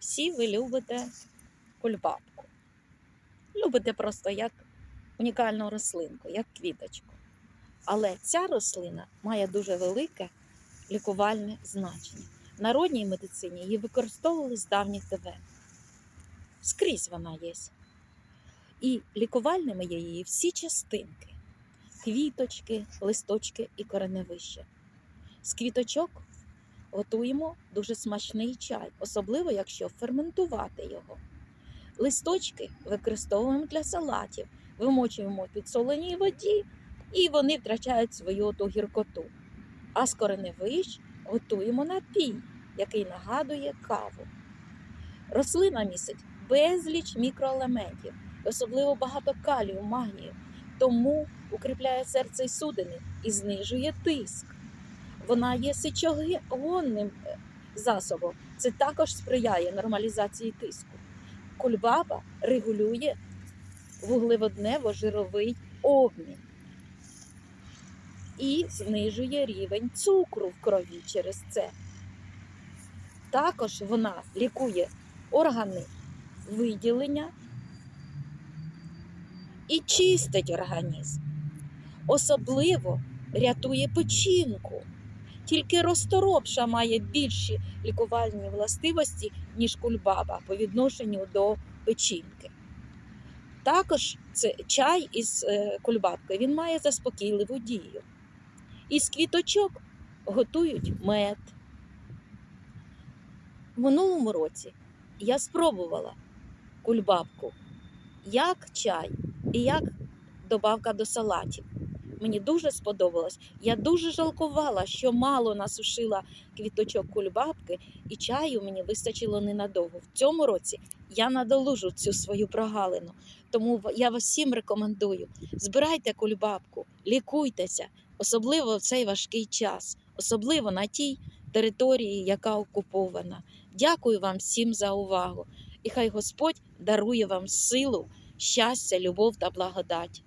всі ви любите кульбабку. Любите просто як унікальну рослинку, як квіточку. Але ця рослина має дуже велике лікувальне значення. В народній медицині її використовували з давніх давен. Скрізь вона є. І лікувальними є її всі частинки: квіточки, листочки і кореневище. З квіточок готуємо дуже смачний чай, особливо якщо ферментувати його. Листочки використовуємо для салатів, вимочуємо в підсоленій воді, і вони втрачають свою оту гіркоту. А з кореневищ готуємо напій, який нагадує каву. Рослина містить безліч мікроелементів, особливо багато калію, магнію, тому укріпляє серце і судини і знижує тиск. Вона є сечогонним е, засобом. Це також сприяє нормалізації тиску. Кульбаба регулює вуглеводнево-жировий обмін і знижує рівень цукру в крові через це. Також вона лікує органи виділення і чистить організм. Особливо рятує печінку. Тільки розторопша має більші лікувальні властивості, ніж кульбаба по відношенню до печінки. Також це чай із е, кульбабкою він має заспокійливу дію. Із квіточок готують мед. В минулому році я спробувала кульбабку як чай і як добавка до салатів. Мені дуже сподобалось. Я дуже жалкувала, що мало насушила квіточок кульбабки, і чаю мені вистачило ненадовго. В цьому році я надолужу цю свою прогалину. Тому я вас всім рекомендую: збирайте кульбабку, лікуйтеся, особливо в цей важкий час, особливо на тій території, яка окупована. Дякую вам всім за увагу. І хай Господь дарує вам силу, щастя, любов та благодать.